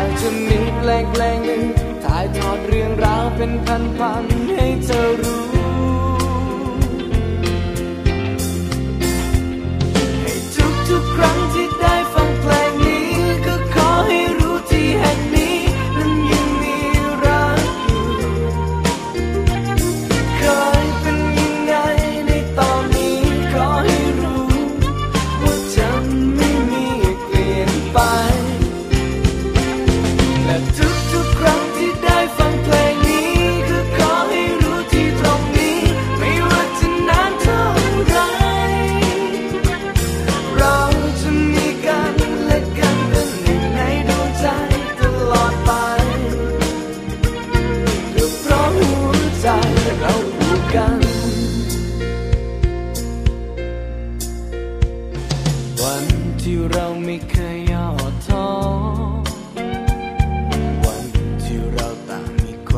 ากจะมีเพลงเพลงหนึ่งถ่ายทอดเรื่องราวเป็นพันๆให้เธอรู้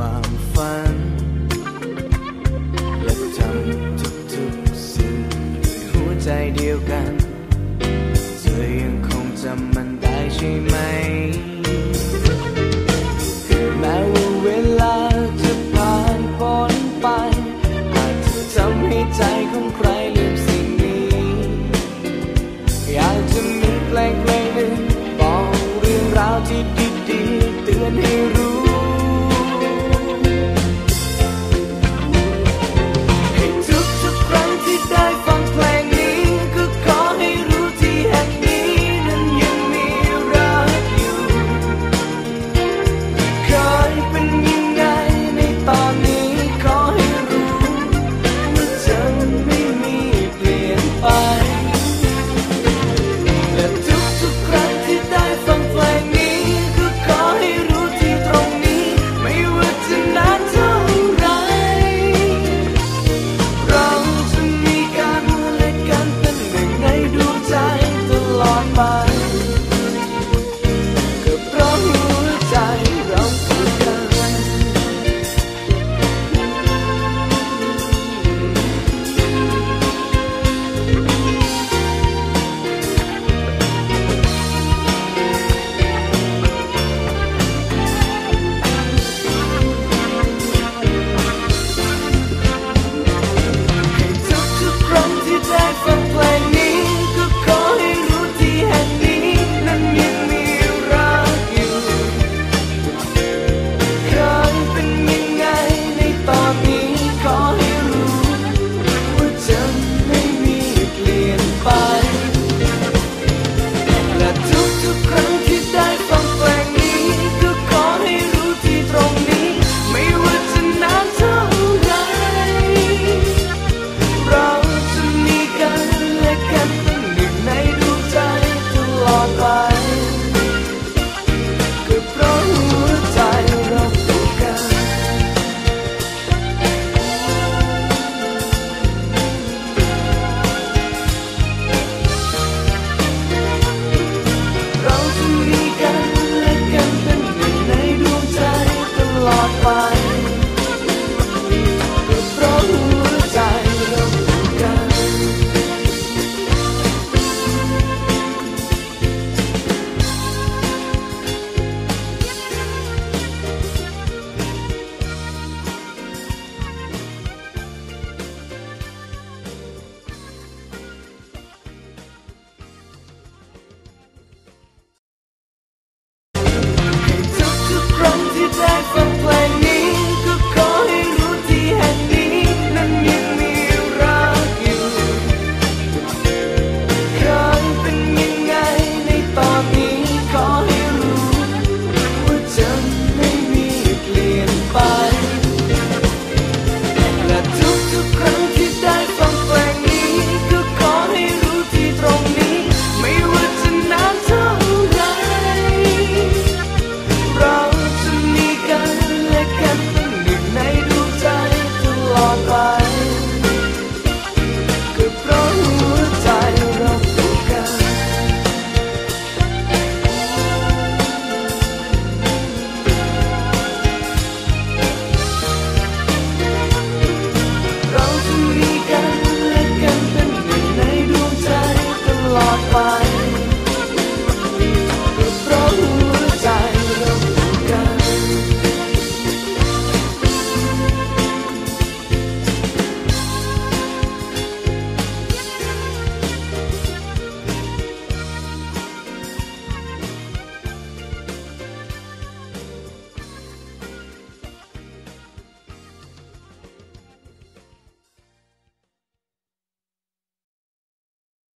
ความฝัน และทำทุกๆสิ่งด้วยหัวใจเดียวกัน เธอยังคงจำมันได้ใช่ไหมแม้ว่าเวลาจะผ่านพ้นไปอาจจะทำให้ใจของใครลืมสิ่งนี้ อยากจะมีเพลงเพลงหนึ่งบอกเรื่องราวที่ดีๆเตือนให้